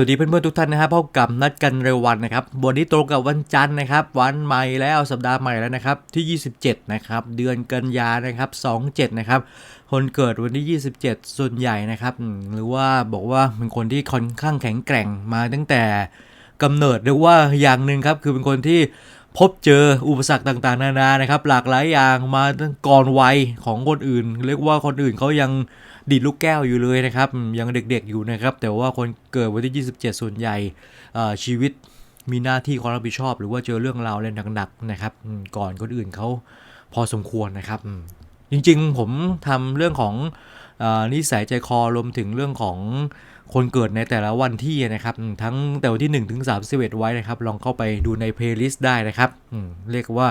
สวัสดีเพื่อนๆทุกท่านนะครับพบกับนัดกันเร็ววันนะครับวันนี้ตรงกับวันจันทร์นะครับ วันใหม่แล้วสัปดาห์ใหม่แล้วนะครับที่ 27 นะครับ เดือนกันยานะครับ 27 นะครับ คนเกิดวันที่ 27 ส่วนใหญ่นะครับ หรือว่าบอกว่าเป็นคนที่ค่อนข้างแข็งแกร่งมาตั้งแต่กำเนิดหรือว่าอย่างหนึ่งครับ คือเป็นคนที่ พบเจออุปสรรคต่างๆ นานานะครับ หลากหลายอย่างมาตั้งก่อนวัยของคนอื่น เรียกว่าคนอื่นเขายังดีดลูกแก้วอยู่เลยนะครับ ยังเด็กๆอยู่นะครับ แต่ว่าคนเกิดวันที่ 27 ส่วนใหญ่ชีวิตมีหน้าที่ความรับผิดชอบ หรือว่าเจอเรื่องราวอะไรหนักๆนะครับ ก่อนคนอื่นเขาพอสมควรนะครับ จริงๆผมทำเรื่องของอนิสัยใจคอรวมถึงเรื่องของ คนเกิดในแต่ละวันที่นะครับ ทั้งแต่วันที่ 1 ถึง 31 ไว้นะครับ ลองเข้าไปดูในเพลย์ลิสต์ได้นะครับเรียกว่า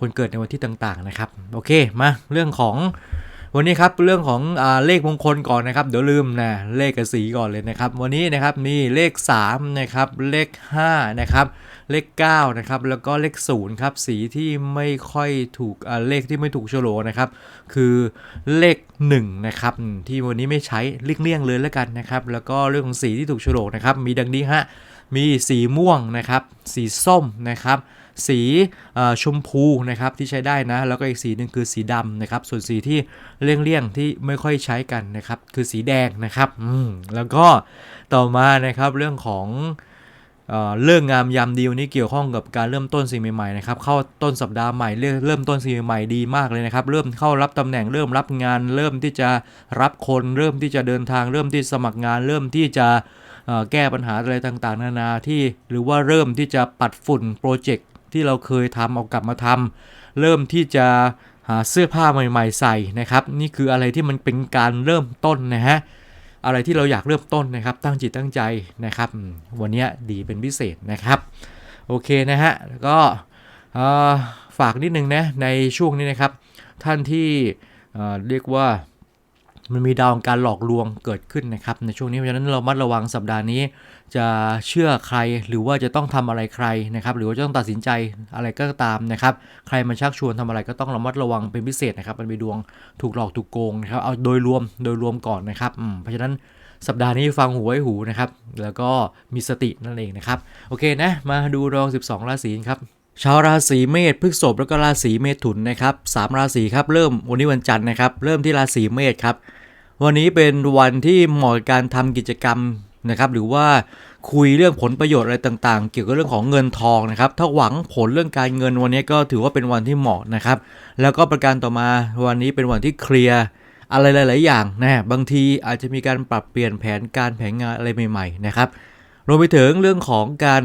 คนเกิดในวันที่ต่างๆนะครับ โอเค มาเรื่องของ วันนี้ครับเรื่องของอเลขมงคลก่อนนะครับ เดี๋ยวลืมนะเลขกับสีก่อนเลยนะครับ วันนี้นะครับมีเลข3นะครับเลข5นะครับเลข9นะครับแล้วก็เลข0ครับสีที่ไม่ค่อยถูกเลขที่ไม่ถูกโฉลนะครับคือเลข1นะครับที่วันนี้ไม่ใช้เลี่ยงเลยแล้วกันนะครับแล้วก็เรื่องของสีที่ถูกโฉลนะครับมีดังนี้ฮะมีสีม่วงนะครับสีส้มนะครับ สีชมพูนะครับที่ใช้ได้นะ แล้วก็อีกสีหนึ่งคือสีดำนะครับ ส่วนสีที่เลี่ยงๆที่ไม่ค่อยใช้กันนะครับ คือสีแดงนะครับแล้วก็ต่อมานะครับเรื่องของเเรื่องงามยามดีวันนี้เกี่ยวข้องกับการเริ่มต้นสิ่งใหม่ๆนะครับเข้าต้นสัปดาห์ใหม่เริ่มต้นสิ่งใหม่ดีมากเลยนะครับ เริ่มเข้ารับตำแหน่งเริ่มรับงาน เริ่มที่จะรับคนเริ่มที่จะเดินทาง เริ่มที่สมัครงาน เริ่มที่จะแก้ปัญหาอะไรต่างๆ นานาที่ หรือว่าเริ่มที่จะปัดฝุ่นโปรเจกต์ ที่เราเคยทำเอากลับมาทำเริ่มที่จะหาเสื้อผ้าใหม่ ๆ ใส่นะครับ นี่คืออะไรที่มันเป็นการเริ่มต้นนะฮะอะไรที่เราอยากเริ่มต้นนะครับ ตั้งจิตตั้งใจนะครับ วันนี้ดีเป็นพิเศษนะครับโอเคนะฮะแล้วก็ฝากนิดนึงนะในช่วงนี้นะครับ ท่านที่เรียกว่า มันมีดาวของการหลอกลวงเกิดขึ้นนะครับ ในช่วงนี้เพราะฉะนั้นเรามัดระวังสัปดาห์นี้ จะเชื่อใครหรือว่าจะต้องทำอะไรใครนะครับ หรือว่าจะต้องตัดสินใจอะไรก็ตามนะครับ ใครมาชักชวนทำอะไรก็ต้องระมัดระวังเป็นพิเศษนะครับ มันมีดวงถูกหลอกถูกโกงนะครับ เอาโดยรวมโดยรวมก่อนนะครับเพราะฉะนั้นสัปดาห์นี้ฟังหูไว้หูนะครับ แล้วก็มีสตินั่นเองนะครับ โอเคนะ มาดูรอง 12 ราศีครับชาวราศีเมษพฤษภแล้วก็ราศีเมถุนนะครับสามราศีครับเริ่มวันนี้วันจันทร์นะครับ เริ่มที่ราศีเมษครับ วันนี้เป็นวันที่เหมาะการทำกิจกรรมนะครับหรือว่าคุยเรื่องผลประโยชน์อะไรต่างๆ เกี่ยวกับเรื่องของเงินทองนะครับ ถ้าหวังผลเรื่องการเงินวันนี้ก็ถือว่าเป็นวันที่เหมาะนะครับ แล้วก็ประการต่อมาวันนี้เป็นวันที่เคลียร์อะไรหลาย ๆ อย่างนะบางทีอาจจะมีการปรับเปลี่ยนแผนการแผนงานอะไรใหม่ ๆ นะครับรวมไปถึงเรื่องของการ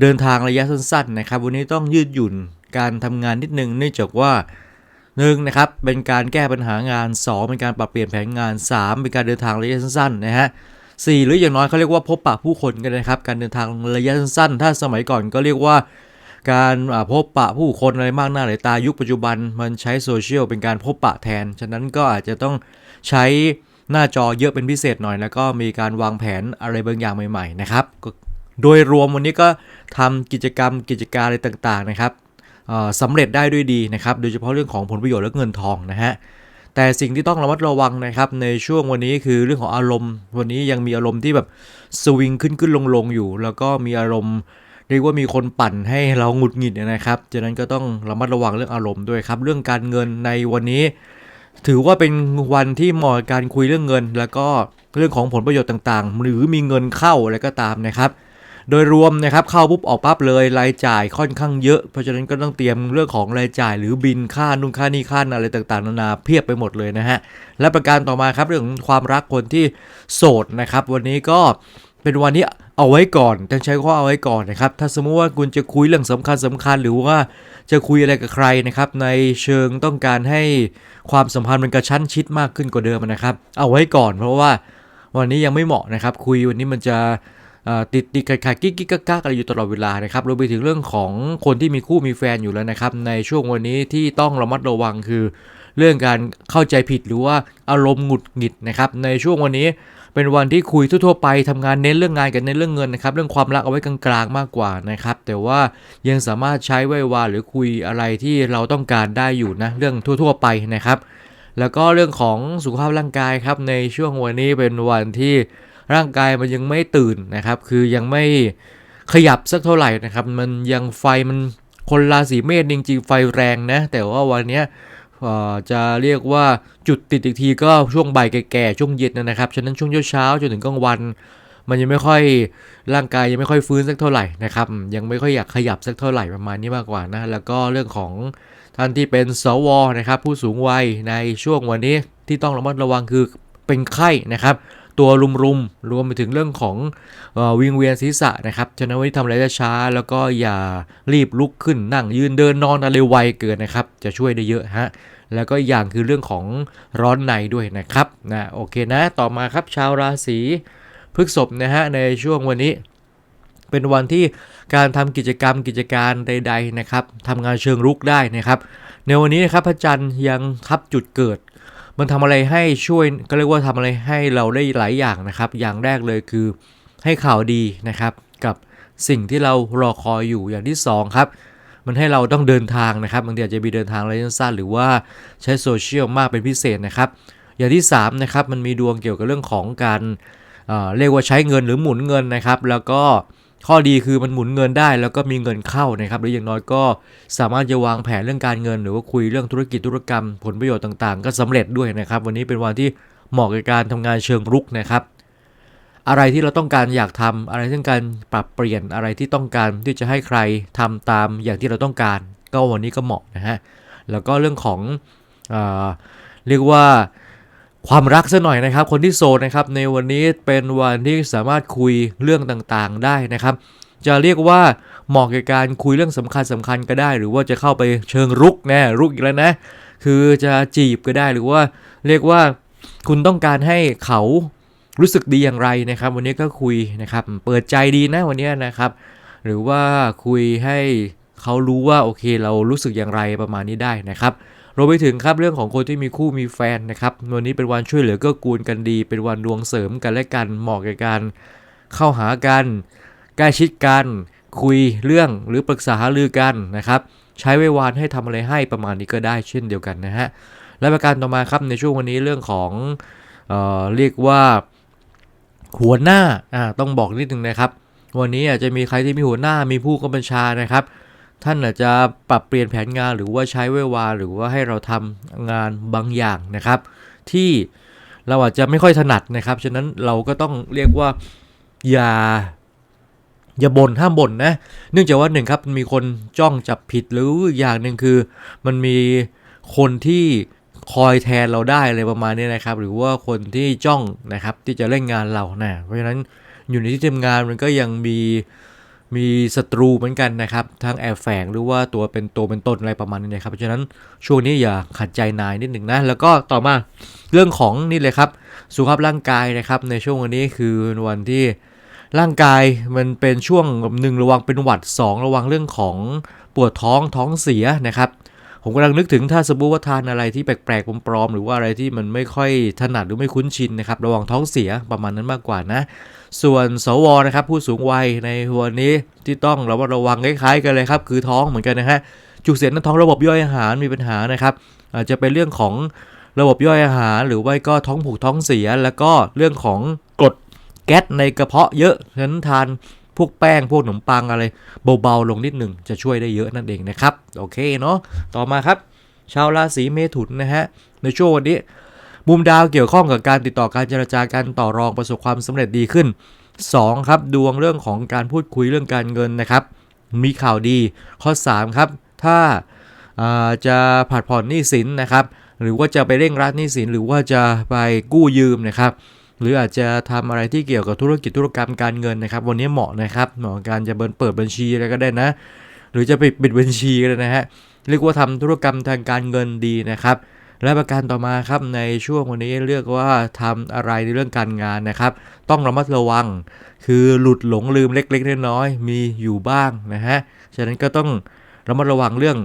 เดินทางระยะสั้น ๆ นะครับ วันนี้ต้องยืดหยุ่นการทำงานนิดนึงเนื่องจากว่า หนึ่งนะครับเป็นการแก้ปัญหางาน 2 เป็นการปรับเปลี่ยนแผนงาน 3 เป็นการเดินทางระยะสั้นๆนะฮะสี่หรืออย่างน้อยเขาเรียกว่าพบปะผู้คนกันนะครับ การเดินทางระยะสั้นๆ ถ้าสมัยก่อนก็เรียกว่า การพบปะผู้คนอะไรมากหน้าหลายตายุคปัจจุบันมันใช้โซเชียลเป็นการพบปะแทน ฉะนั้นก็อาจจะต้องใช้หน้าจอเยอะเป็นพิเศษหน่อยแล้วก็มีการวางแผนอะไรบางอย่างใหม่ ๆ นะครับ โดยรวมวันนี้ก็ทำกิจกรรมกิจการอะไรต่างๆนะครับ สำเร็จได้ด้วยดีนะครับ โดยเฉพาะเรื่องของผลประโยชน์และเงินทองนะฮะแต่สิ่งที่ต้องระมัดระวังนะครับในช่วงวันนี้คือเรื่องของอารมณ์ วันนี้ยังมีอารมณ์ที่แบบสวิงขึ้นขึ้นลงลงอยู่ แล้วก็มีอารมณ์เรียกว่ามีคนปั่นให้เราหงุดหงิดนะครับฉะนั้นก็ต้องระมัดระวังเรื่องอารมณ์ด้วยครับ เรื่องการเงินในวันนี้ ถือว่าเป็นวันที่เหมาะกับการคุยเรื่องเงิน แล้วก็เรื่องของผลประโยชน์ต่างๆ หรือมีเงินเข้าอะไรก็ตามนะครับ โดยรวมนะครับเข้าปุ๊บออกปั๊บเลยรายจ่ายค่อนข้างเยอะ เพราะฉะนั้นก็ต้องเตรียมเรื่องของรายจ่าย หรือบินค่านู่นค่านี่ค่าอะไรต่างๆนานาเพียบไปหมดเลยนะฮะและประการต่อมาครับเรื่องความรักคนที่โสดนะครับ วันนี้ก็เป็นวันที่เอาไว้ก่อนต้องใช้ข้อเอาไว้ก่อนนะครับ ถ้าสมมุติว่าคุณจะคุยเรื่องสำคัญสำคัญหรือว่าจะคุยอะไรกับใครนะครับ ในเชิงต้องการให้ความสัมพันธ์มันกระชั้นชิดมากขึ้นกว่าเดิมนะครับ เอาไว้ก่อน เพราะว่าวันนี้ยังไม่เหมาะนะครับ คุยวันนี้มันจะ ติดติดขัดขัดกิ๊กกิ๊กกักอะไรอยู่ตลอดเวลานะครับรวมไปถึงเรื่องของคนที่มีคู่มีแฟนอยู่แล้วนะครับ ในช่วงวันนี้ที่ต้องระมัดระวังคือ เรื่องการเข้าใจผิดหรือว่าอารมณ์หงุดหงิดนะครับ ในช่วงวันนี้เป็นวันที่คุยทั่วๆไปทำงานเน้นเรื่องงานกับเน้นเรื่องเงินนะครับ เรื่องความรักเอาไว้กลางๆมากกว่านะครับ แต่ว่ายังสามารถใช้ไว้วาหรือคุยอะไรที่เราต้องการได้อยู่นะเรื่องทั่ว ๆ ไปนะครับ แล้วก็เรื่องของสุขภาพร่างกายครับในช่วงวันนี้เป็นวันที่ ร่างกายมันยังไม่ตื่นนะครับ คือยังไม่ขยับสักเท่าไหร่นะครับ มันยังไฟมันคนราศีเมษจริงๆไฟแรงนะ แต่ว่าวันเนี้ยจะเรียกว่าจุดติดอีกทีก็ช่วงบ่ายแก่ๆช่วงเย็นนะครับ ฉะนั้นช่วงเช้าจนถึงกลางวัน มันยังไม่ค่อยร่างกายยังไม่ค่อยฟื้นสักเท่าไหร่นะครับ ยังไม่ค่อยอยากขยับสักเท่าไหร่ประมาณนี้มากกว่านะ แล้วก็เรื่องของท่านที่เป็นสวนะครับ ผู้สูงวัยในช่วงวันนี้ที่ต้องระมัดระวังคือเป็นไข้นะครับ ตัวรุมๆรวมไปถึงเรื่องของออวิงเวียนศีรษะนะครับฉะนั้นวันนี้ทำอะไรช้าแล้วก็อย่ารีบลุกขึ้นนั่งยืนเดินนอนอะไรไวเกินนะครับ จะช่วยได้เยอะฮะแล้วก็อย่างคือเรื่องของร้อนในด้วยนะครับนะโอเคนะต่อมาครับชาวราศีพฤษภนะฮะในช่วงวันนี้เป็นวันที่การทำกิจกรรมกิจการใด ๆ นะครับทำงานเชิงรุกได้นะครับ ในวันนี้นะครับพระจันทร์ยังทับจุดเกิด มันทำอะไรให้ช่วยก็เรียกว่าทำอะไรให้เราได้หลายอย่างนะครับ อย่างแรกเลยคือให้ข่าวดีนะครับ กับสิ่งที่เรารอคอยอยู่อย่างที่สองครับมันให้เราต้องเดินทางนะครับบางทีอาจจะมีเดินทางระยะสั้นหรือว่าใช้โซเชียลมากเป็นพิเศษนะครับ อย่างที่3นะครับมันมีดวงเกี่ยวกับเรื่องของการเอ่อเรียกว่าใช้เงินหรือหมุนเงินนะครับ แล้วก็ ข้อดีคือมันหมุนเงินได้แล้วก็มีเงินเข้านะครับหรืออย่างน้อยก็สามารถจะวางแผนเรื่องการเงิน หรือว่าคุยเรื่องธุรกิจธุรกรรม ผลประโยชน์ต่างๆ ก็สำเร็จด้วยนะครับ วันนี้เป็นวันที่เหมาะกับการทำงานเชิงรุกนะครับ อะไรที่เราต้องการอยากทำอะไรที่ต้องการปรับเปลี่ยนอะไรที่ต้องการที่จะให้ใครทำตามอย่างที่เราต้องการ ก็วันนี้ก็เหมาะนะฮะแล้วก็เรื่องของเอเรียกว่า ความรักซะหน่อยนะครับ คนที่โสดนะครับในวันนี้เป็นวันที่สามารถคุยเรื่องต่างๆได้นะครับ จะเรียกว่าเหมาะกับการคุยเรื่องสำคัญสำคัญก็ได้ หรือว่าจะเข้าไปเชิงรุกแน่รุกอีกแล้วนะ คือจะจีบก็ได้หรือว่าเรียกว่าคุณต้องการให้เขารู้สึกดีอย่างไรนะครับ วันนี้ก็คุยนะครับ เปิดใจดีนะวันนี้นะครับ หรือว่าคุยให้เขารู้ว่าโอเคเรารู้สึกอย่างไรประมาณนี้ได้นะครับ รวมไปถึงครับเรื่องของคนที่มีคู่มีแฟนนะครับวันนี้เป็นวันช่วยเหลือเกื้อกูลกันดี เป็นวันดวงเสริมกันและกันเหมาะกับการเข้าหากันใกล้ชิดกัน คุยเรื่องหรือปรึกษาหารือกันนะครับ ใช้ไว้วานให้ทำอะไรให้ประมาณนี้ก็ได้เช่นเดียวกันนะฮะและประการต่อมาครับในช่วงวันนี้เรื่องของเออเรียกว่าหัวหน้าอ่าต้องบอกนิดนึงนะครับ วันนี้อาจจะมีใครที่มีหัวหน้ามีผู้กำกับบัญชานะครับ ท่านอาจจะปรับเปลี่ยนแผนงานหรือว่าใช้เวลาหรือว่าให้เราทำงานบางอย่างนะครับ ที่เราอาจจะไม่ค่อยถนัดนะครับ ฉะนั้นเราก็ต้องเรียกว่าอย่าอย่าบ่นห้ามบ่นนะ เนื่องจากว่าหนึ่งครับมีคนจ้องจับผิดหรืออีกอย่างหนึ่งคือ มันมีคนที่คอยแทนเราได้อะไรประมาณนี้นะครับ หรือว่าคนที่จ้องนะครับที่จะเล่นงานเรานะเพราะฉะนั้นอยู่ในที่ทำงานมันก็ยังมี มีศัตรูเหมือนกันนะครับทั้งแอบแฝงหรือว่าตัวเป็นตัวเป็นตนอะไรประมาณนี้นะครับเพราะฉะนั้นช่วงนี้อย่าขัดใจนายนิดหนึ่งนะแล้วก็ต่อมาเรื่องของนี่เลยครับสุขภาพร่างกายนะครับ ในช่วงวันนี้คือวันที่ร่างกายมันเป็นช่วงหนึ่งระวังเป็นหวัด 2 ระวังเรื่องของปวดท้องท้องเสียนะครับ ผมกำลังนึกถึงถ้าสมมติว่าทานอะไรที่แปลกๆปลอมๆหรือว่าอะไรที่มันไม่ค่อยถนัดหรือไม่คุ้นชินนะครับ ระวังท้องเสียประมาณนั้นมากกว่านะ ส่วนสวนะครับ ผู้สูงวัยในวันนี้ที่ต้องระมัดระวังคล้ายๆกันเลยครับ คือท้องเหมือนกันนะฮะจุกเสียดในท้องระบบย่อยอาหารมีปัญหานะครับ อาจจะเป็นเรื่องของระบบย่อยอาหาร หรือว่าก็ท้องผูกท้องเสีย แล้วก็เรื่องของกรดแก๊สในกระเพาะเยอะฉะนั้นทาน พวกแป้งพวกขนมปังอะไรเบาๆลงนิดหนึ่งจะช่วยได้เยอะนั่นเองนะครับ โอเคเนาะต่อมาครับ ชาวราศีเมถุนนะฮะในช่วงวันนี้มุมดาวเกี่ยวข้องกับการติดต่อการเจรจาการต่อรองประสบความสำเร็จดีขึ้น 2. ครับดวงเรื่องของการพูดคุยเรื่องการเงินนะครับ มีข่าวดี ข้อ 3 ครับ ถ้าาจะผัดผ่อนหนี้สินนะครับ หรือว่าจะไปเร่งรัดหนี้สินหรือว่าจะไปกู้ยืมนะครับ หรืออาจจะทำอะไรที่เกี่ยวกับธุรกิจธุรกรรมการเงินนะครับ วันนี้เหมาะนะครับเหมาะกับการจะเบิร์เปิดบัญชีอะไรก็ได้นะ หรือจะปิดปิดบัญชีก็ได้นะฮะเรียกว่าทำธุรกรรมทางการเงินดีนะครับและประการต่อมาครับในช่วงวันนี้เรียกว่าทำอะไรในเรื่องการงานนะครับ ต้องระมัดระวัง คือหลุดหลงลืมเล็กๆน้อยๆมีอยู่บ้างนะฮะฉะนั้นก็ต้องระมัดระวังเรื่อง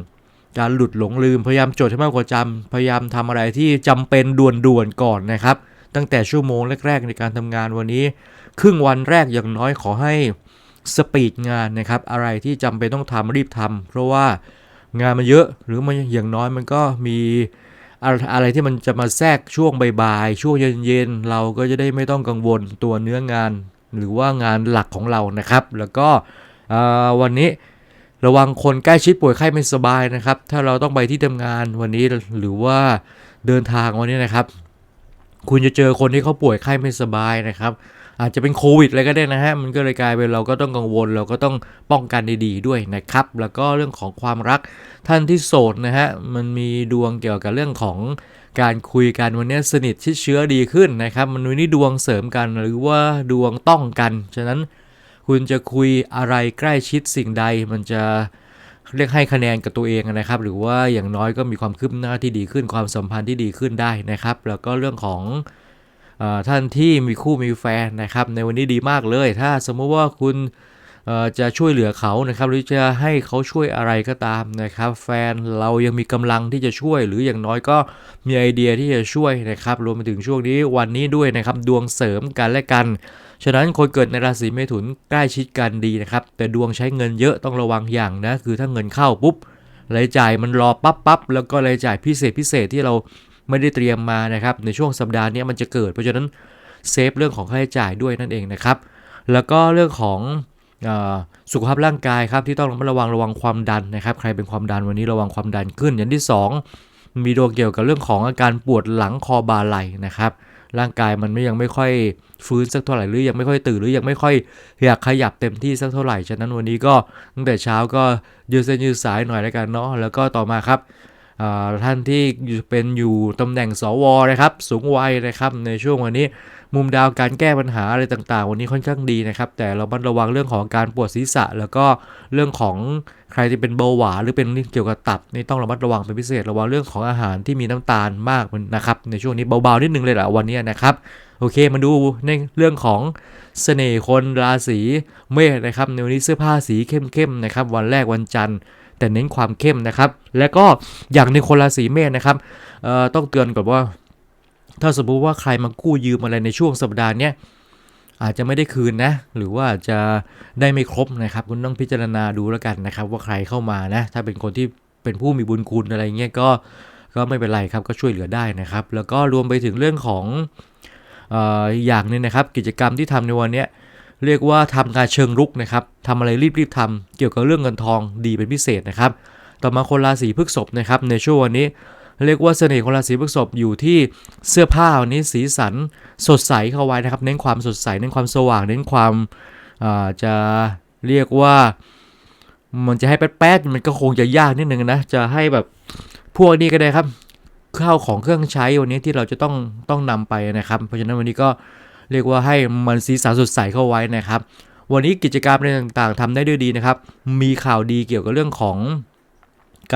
การหลุดหลงลืมพยายามจดให้มากกว่าจำพยายามทำอะไรที่จำเป็นด่วนๆก่อนนะครับ ตั้งแต่ชั่วโมงแรก ๆ ในการทำงานวันนี้ ครึ่งวันแรกอย่างน้อยขอให้สปีดงานนะครับ อะไรที่จำเป็นต้องทำรีบทำเพราะว่างานมันเยอะหรือมันอย่างน้อยมันก็มีอะไรที่มันจะมาแทรกช่วงบ่ายๆช่วงเย็นๆเราก็จะได้ไม่ต้องกังวลตัวเนื้องาน หรือว่างานหลักของเรานะครับ แล้วก็วันนี้ระวังคนใกล้ชิดป่วยไข้ไม่สบายนะครับ ถ้าเราต้องไปที่ทำงานวันนี้หรือว่าเดินทางวันนี้นะครับ คุณจะเจอคนที่เขาป่วยไข้ไม่สบายนะครับอาจจะเป็นโควิดอะไรก็ได้นะฮะ มันก็เลยกลายเป็นเราก็ต้องกังวล เราก็ต้องป้องกันดีๆด้วยนะครับ แล้วก็เรื่องของความรักท่านที่โสดนะฮะ มันมีดวงเกี่ยวกับเรื่องของการคุยกันวันนี้สนิทชิดเชื้อดีขึ้นนะครับ มันวันนี้ดวงเสริมกันหรือว่าดวงต้องกัน ฉะนั้นคุณจะคุยอะไรใกล้ชิดสิ่งใดมันจะ เรียกให้คะแนนกับตัวเองนะครับ หรือว่าอย่างน้อยก็มีความคืบหน้าที่ดีขึ้นความสัมพันธ์ที่ดีขึ้นได้นะครับ แล้วก็เรื่องของอท่านที่มีคู่มีแฟนนะครับ ในวันนี้ดีมากเลย ถ้าสมมติว่าคุณ จะช่วยเหลือเขานะครับหรือจะให้เขาช่วยอะไรก็ตามนะครับ แฟนเรายังมีกำลังที่จะช่วย หรืออย่างน้อยก็มีไอเดียที่จะช่วยนะครับรวมไปถึงช่วงนี้วันนี้ด้วยนะครับดวงเสริมกันและกัน ฉะนั้นคนเกิดในราศีเมถุนใกล้ชิดกันดีนะครับแต่ดวงใช้เงินเยอะต้องระวังอย่างนะคือถ้าเงินเข้าปุ๊บรายจ่ายมันรอปั๊บปั๊บแล้วก็รายจ่ายพิเศษพิเศษที่เราไม่ได้เตรียมมานะครับในช่วงสัปดาห์นี้มันจะเกิด เพราะฉะนั้นเซฟเรื่องของค่าใช้จ่ายด้วยนั่นเองนะครับแล้วก็เรื่องของ สุขภาพร่างกายครับที่ต้องระมัดระวังระวังความดันนะครับ ใครเป็นความดันวันนี้ระวังความดันขึ้น อย่างที่สองมีดวงเกี่ยวกับเรื่องของอาการปวดหลังคอบ่าไหล่นะครับร่างกายมันไม่ยังไม่ค่อยฟื้นสักเท่าไหร่หรือยังไม่ค่อยตื่นหรือยังไม่ค่อยอยากขยับเต็มที่สักเท่าไหร่ฉะนั้นวันนี้ก็ตั้งแต่เช้าก็ยืดเส้นยืดสายหน่อยแล้วกันเนาะแล้วก็ต่อมาครับท่านที่เป็นอยู่ตำแหน่งสวนะครับ สูงวัยนะครับในช่วงวันนี้ มุมดาวการแก้ปัญหาอะไรต่างๆ วันนี้ค่อนข้างดีนะครับ แต่เราบัดระวังเรื่องของการปวดศีรษะ แล้วก็เรื่องของใครที่เป็นเบาหวานหรือเป็นเกี่ยวกับตับนี่ต้องระมัดระวังเป็นพิเศษระวังเรื่องของอาหารที่มีน้ำตาลมากนะครับในช่วงนี้เบาๆนิดนึงเลยแหละวันนี้นะครับโอเคมาดูในเรื่องของเสน่ห์คนราศีเมษนะครับในวันนี้เสื้อผ้าสีเข้มๆนะครับวันแรกวันจันทร์แต่เน้นความเข้มนะครับ แล้วก็อย่างในคนราศีเมษนะครับต้องเตือนก่อนว่า ถ้าสมมติว่าใครมากู้ยืมอะไรในช่วงสัปดาห์เนี้ยอาจจะไม่ได้คืนนะ หรือว่าจะได้ไม่ครบนะครับ คุณต้องพิจารณาดูแล้วกันนะครับ ว่าใครเข้ามานะ ถ้าเป็นคนที่เป็นผู้มีบุญคุณอะไรเงี้ยก็ก็ไม่เป็นไรครับก็ช่วยเหลือได้นะครับ แล้วก็รวมไปถึงเรื่องของอ่ออย่างนึงนะครับ กิจกรรมที่ทำในวันนี้เรียกว่าทำการเชิงรุกนะครับทำอะไรรีบๆทำเกี่ยวกับเรื่องเงินทองดีเป็นพิเศษนะครับ ต่อมาคนราศีพฤษภนะครับในช่วงวันนี้ เรียกว่าเสน่ห์ของราศีพฤษภอยู่ที่เสื้อผ้าวันนี้สีสันสดใสเข้าไว้นะครับ เน้นความสดใสเน้นความสว่างเน้นความาจะเรียกว่า มันจะให้แป๊ดๆมันก็คงจะยากนิดนึงนะจะให้แบบพวกนี้ก็ได้ครับข้าวของเครื่องใช้วันนี้ที่เราจะต้องต้องนำไปนะครับ เพราะฉะนั้นวันนี้ก็เรียกว่าให้มันสีสันสดใสเข้าไว้นะครับ วันนี้กิจกรรมอะไรต่างๆทำได้ด้วยดีนะครับ มีข่าวดีเกี่ยวกับเรื่องของ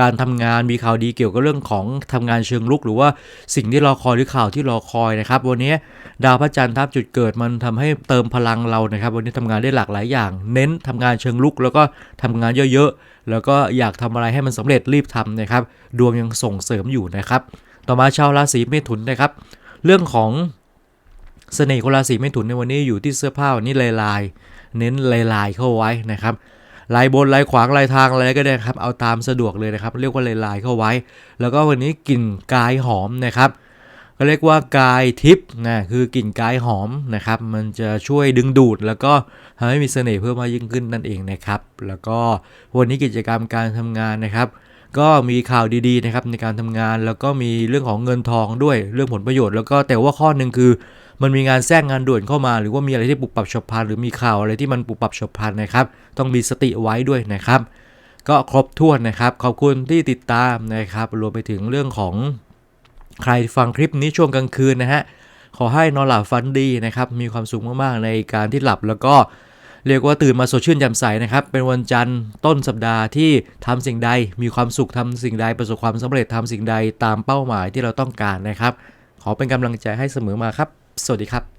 การทำงานมีข่าวดีเกี่ยวกับเรื่องของทำงานเชิงลุก หรือว่าสิ่งที่รอคอยหรือข่าวที่รอคอยนะครับ วันนี้ดาวพระจันทร์ทับจุดเกิดมันทำให้เติมพลังเรานะครับ วันนี้ทำงานได้หลากหลายอย่าง เน้นทำงานเชิงลุก แล้วก็ทำงานเยอะๆแล้วก็อยากทำอะไรให้มันสำเร็จรีบทำนะครับ ดวงยังส่งเสริมอยู่นะครับ ต่อมาชาวราศีเมถุนนะครับ เรื่องของเสน่ห์ของราศีเมถุนในวันนี้อยู่ที่เสื้อผ้าวันนี้ลายลายๆเน้นลายลายๆเข้าไว้นะครับ ลายบนลายขวางลายทางอะไรก็ได้ครับ เอาตามสะดวกเลยนะครับ เรียกว่าลายลายเข้าไว้ แล้วก็วันนี้กลิ่นกายหอมนะครับก็เรียกว่ากายทิพย์นะคือกลิ่นกายหอมนะครับ มันจะช่วยดึงดูด แล้วก็ทำให้มีเสน่ห์เพิ่มมากยิ่งขึ้นนั่นเองนะครับ แล้วก็วันนี้กิจกรรมการทำงานนะครับ ก็มีข่าวดีๆนะครับในการทำงาน แล้วก็มีเรื่องของเงินทองด้วยเรื่องผลประโยชน์ แล้วก็แต่ว่าข้อหนึ่งคือ มันมีงานแทรกงานด่วนเข้ามา หรือว่ามีอะไรที่ปุบปับฉับพลันหรือมีข่าวอะไรที่มันปุบปับฉับพลันนะครับ ต้องมีสติไว้ด้วยนะครับ ก็ครบถ้วนนะครับ ขอบคุณที่ติดตามนะครับ รวมไปถึงเรื่องของใครฟังคลิปนี้ช่วงกลางคืนนะฮะขอให้นอนหลับฝันดีนะครับ มีความสุขมากๆ ในการที่หลับแล้วก็เรียกว่าตื่นมาสดชื่นแจ่มใสนะครับ เป็นวันจันทร์ต้นสัปดาห์ที่ทำสิ่งใด มีความสุขทำสิ่งใดประสบความสำเร็จทำสิ่งใดตามเป้าหมายที่เราต้องการนะครับ ขอเป็นกำลังใจให้เสมอมาครับ สวัสดีครับ